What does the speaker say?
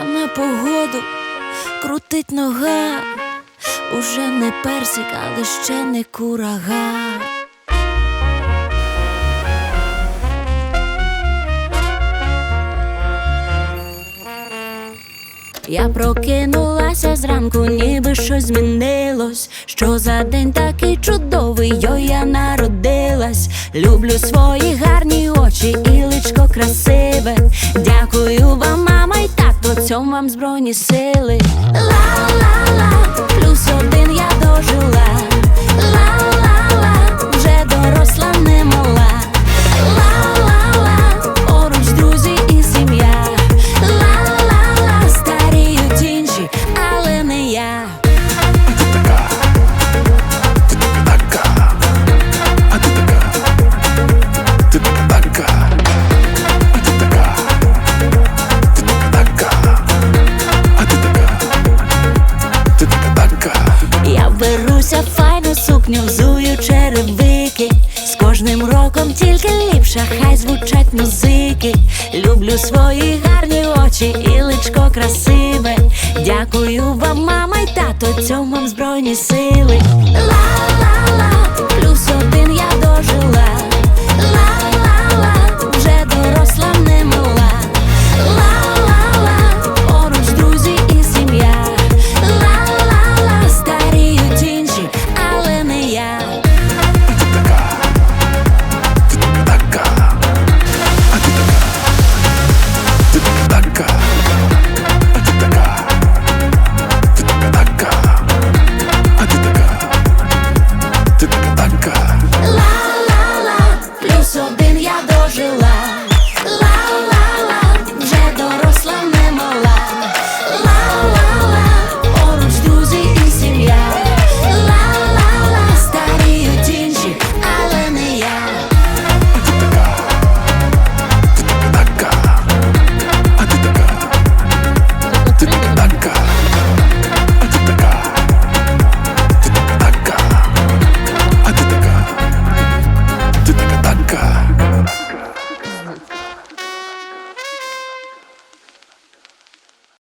а на погоду крутить нога. Уже не персик, але ще не курага. Я прокинулася зранку, ніби щось змінилось. Що за день такий чудовий, йо я народилась. Люблю свої гарні очі і личко красиве. Дякую вам, цьому вам збройні сили. Ла-ла-ла, беруся в файну сукню, взую черевики. З кожним роком тільки ліпше, хай звучать музики. Люблю свої гарні очі і личко красиве. Дякую вам, мама й тато, цьому вам збройні сили.